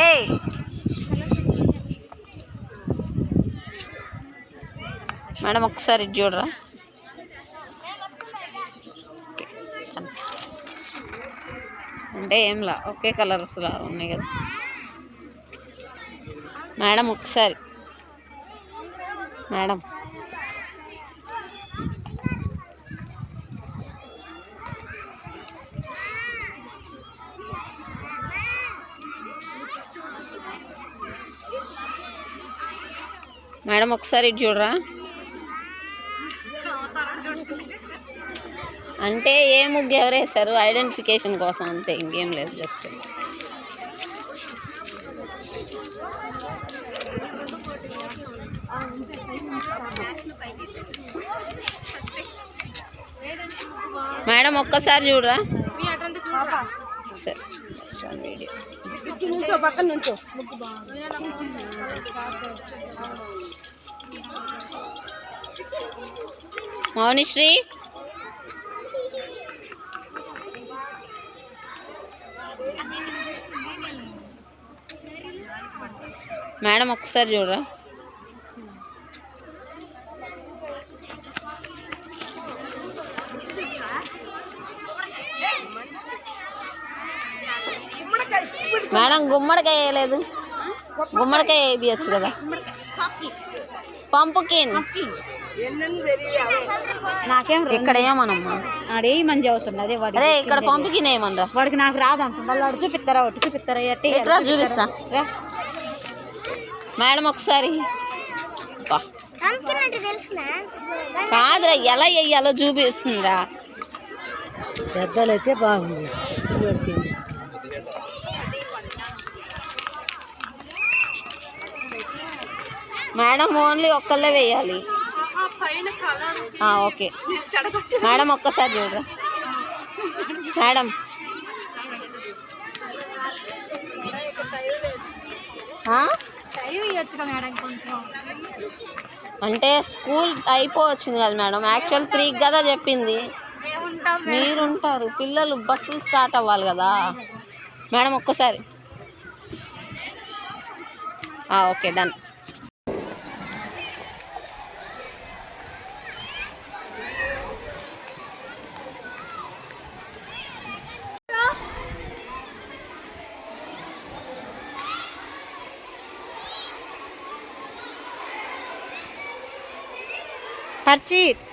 ఏయ్! మేడం ఒకసారి చూడరా? అంటే ఏంలా ఒకే కలర్స్లా ఉన్నాయి కదా. మేడం ఒకసారి. మేడం. మేడం ఒకసారి చూడరా? అంటే ఏ ముగ్గు ఎవరేశారు ఐడెంటిఫికేషన్ కోసం అంతే ఇంకేం లేదు జస్ట్. మేడం ఒక్కసారి చూడరా? సరే జస్ట్ వన్ వీడియో నుంచో పక్కన నుంచో. మౌనిశ్రీ? మేడం ఒకసారి చూడరా? మేడం గుమ్మడికాయ వేయలేదు. గుమ్మడికాయ వేయచ్చు కదా. పంపుకిన్. నాకేం ఇక్కడ ఏమనమ్మా? ఆడేయమని చెబుతున్నా అదే వాడు అరే ఇక్కడ పంపుకిన్ ఏమనరా వాడికి నాకు రాదంట మళ్ళీ వాడు చూపిస్తారా? ఒకటి చూపిస్తారా? ఎట్లా చూపిస్తా. మేడం ఒకసారి. అబ్బా. కాదురా ఎలా వెయ్యాలో చూపిస్తుందా పెద్దలైతే బాగుంది. మేడం ఓన్లీ ఒక్కళ్ళే వేయాలి. ఓకే. మేడం ఒక్కసారి చూడరా మేడం. అంటే స్కూల్ అయిపోవచ్చింది కదా మేడం. యాక్చువల్ త్రీకి కదా చెప్పింది. మీరు ఉంటారు పిల్లలు బస్సులు స్టార్ట్ అవ్వాలి కదా. మేడం ఒక్కసారి. Okay done Harshit